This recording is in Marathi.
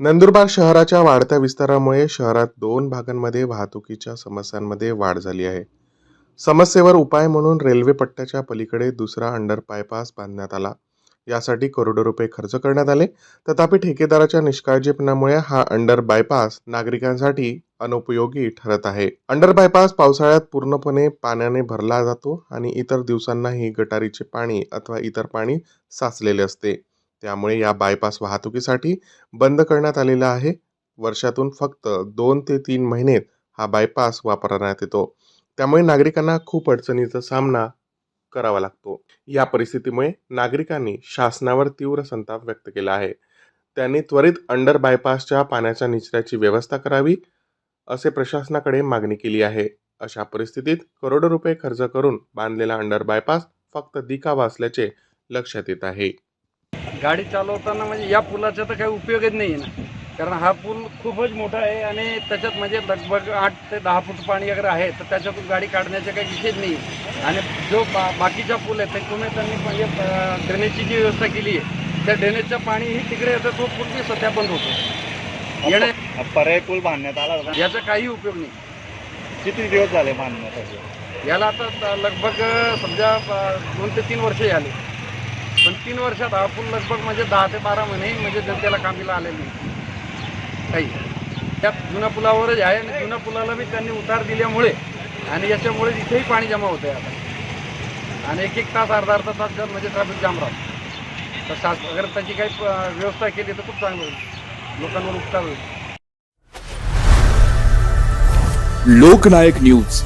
नंदुरबार शहराच्या वाढत्या विस्तारामुळे शहरात दोन भागांमध्ये वाहतुकीच्या समस्यांमध्ये वाढ झाली आहे. समस्येवर उपाय म्हणून रेल्वे पट्ट्याच्या पलीकडे दुसरा अंडर बायपास बांधण्यात आला. यासाठी करोडो रुपये खर्च करण्यात आले. तथापि ठेकेदाराच्या निष्काळजीपणामुळे हा अंडर बायपास नागरिकांसाठी अनुपयोगी ठरत आहे. अंडर बायपास पावसाळ्यात पूर्णपणे पाण्याने भरला जातो आणि इतर दिवसांनाही गटारीचे पाणी अथवा इतर पाणी साचलेले असते. त्यामुळे या बायपास वाहतुकीसाठी बंद करण्यात आलेला आहे. वर्षातून फक्त दोन ते तीन महिनेत हा बायपास वापरण्यात येतो. त्यामुळे नागरिकांना खूप अडचणीचा सामना करावा लागतो. या परिस्थितीमुळे नागरिकांनी शासनावर तीव्र संताप व्यक्त केला आहे. त्यांनी त्वरित अंडर बायपासच्या पाण्याच्या निचऱ्याची व्यवस्था करावी असे प्रशासनाकडे मागणी केली आहे. अशा परिस्थितीत करोडो रुपये खर्च करून बांधलेला अंडर बायपास फक्त दिखावा असल्याचे लक्षात येत आहे. गाडी चालवताना म्हणजे या पुलाचा तर काही उपयोगच नाही आहे ना. कारण हा पूल खूपच मोठा आहे आणि त्याच्यात म्हणजे लगभग आठ ते दहा फूट पाणी वगैरे आहे तर त्याच्यातून गाडी काढण्याचा काही विषयच नाही. आणि जो बा बाकीचा पूल आहे त्यातून त्यांनी म्हणजे ड्रेनेजची जी व्यवस्था केली आहे त्या ड्रेनेजचं पाणीही तिकडे येतं तो पूल बी सध्या बंद होतो. येणे पर्याय पूल बांधण्यात आला होता याचा काही उपयोग नाही. किती दिवस झाले बांधण्यासाठी? याला आता लगभग समजा दोन ते तीन वर्ष आले पण तीन वर्षात हा पूल लगभग म्हणजे दहा ते बारा महिने म्हणजे जनतेला कामीला आलेले नाही काही. त्यात जुन्या पुलावरच आहे आणि जुन्या पुलाला बी त्यांनी उतार दिल्यामुळे आणि याच्यामुळे इथेही पाणी जमा होते आता. आणि एक एक तास अर्धा अर्धा तास जर म्हणजे ट्रॅफिक जाम राहतो. तर शास अगर त्याची काही व्यवस्था केली तर खूप चांगलं होईल. लोकांवर उपचार होईल. लोकनायक न्यूज.